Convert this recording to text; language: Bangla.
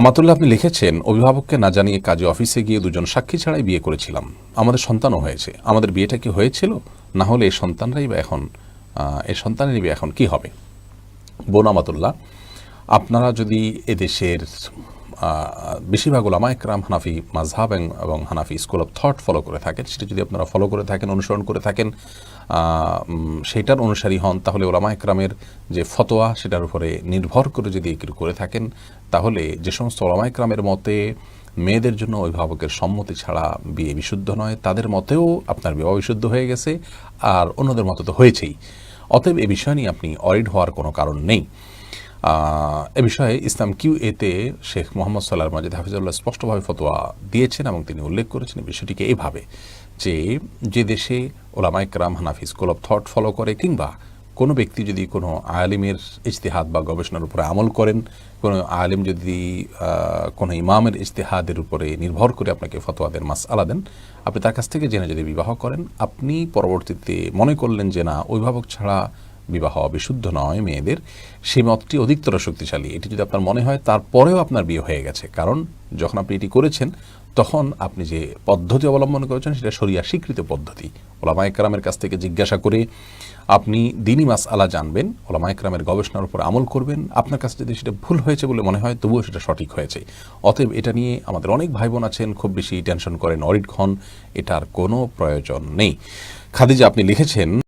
আমাতুল্লাহ আপনি লিখেছেন, অভিভাবককে না জানিয়ে কাজে অফিসে গিয়ে দুজন সাক্ষী ছাড়াই বিয়ে করেছিলাম। আমাদের সন্তানও হয়েছে। আমাদের বিয়েটা কি হয়েছিল? না হলে এই সন্তানরাই বা এখন এই সন্তানেরই বা এখন কি হবে? বোন আমাতুল্লাহ, আপনারা যদি এদেশের বেশিরভাগ ওলামা একরাম হানাফি মাঝহাব এবং- হানাফি স্কুল অফ থট ফলো করে থাকেন। সেটা যদি আপনারা ফলো করে থাকেন, অনুসরণ করে থাকেন সেটার অনুসারী হন, তাহলে ওলামা একরামের যে ফতোয়া, সেটার উপরে নির্ভর করে যদি এগুলো করে থাকেন, তাহলে যে সমস্ত ওলামা একরামের মতে মেয়েদের জন্য অভিভাবকের সম্মতি ছাড়া বিয়ে বিশুদ্ধ নয়। তাদের মতেও আপনার বিবাহ বিশুদ্ধ হয়ে গেছে, আর অন্যদের মতো তো হয়েছেই। অতএব এ বিষয় নিয়ে আপনি অরিড হওয়ার কোনো কারণ নেই। এ বিষয়ে ইসলাম কিউ এতে শেখ মোহাম্মদ সাল্লাহ মাজিদ হাফিজুল্লাহ স্পষ্টভাবে ফতোয়া দিয়েছেন এবং তিনি উল্লেখ করেছেন বিষয়টিকে এইভাবে যে যে দেশে ওলামাইক রাম হানাফি স্কুল অফ থট ফলো করে কিংবা কোনো ব্যক্তি যদি কোনো আলিমের ইজতেহাদ বা গবেষণার উপরে আমল করেন, কোনো আলিম যদি কোনো ইমামের ইজতেহাদের উপরে নির্ভর করে আপনাকে ফতোয়া দেন মাস আলা দেন, আপনি তার কাছ থেকে জেনে যদি বিবাহ করেন, আপনি পরবর্তীতে মনে করলেন যে না, অভিভাবক ছাড়া বিবাহ বিশুদ্ধ নয় মেয়েদের, সেই মতটি অধিকতর শক্তিশালী। এটি যদি আপনার মনে হয়, তারপরেও আপনার বিয়ে হয়ে গেছে। কারণ, যখন আপনি এটি করেছেন, তখন আপনি যে পদ্ধতি অবলম্বন করেছেন, সেটা সরিয়া স্বীকৃত পদ্ধতি। ওলামা একরামের কাছ থেকে জিজ্ঞাসা করে আপনি দিনী মাস আলা জানবেন ওলামা একরামের গবেষণার উপর আমল করবেন। আপনার কাছে যদি সেটা ভুল হয়েছে বলে মনে হয়, তবুও সেটা সঠিক হয়েছে। অতএব এটা নিয়ে আমাদের অনেক ভাই বোন আছেন, খুব বেশি টেনশন করেন, অরিট এটার কোনো প্রয়োজন নেই। খাদিজা, আপনি লিখেছেন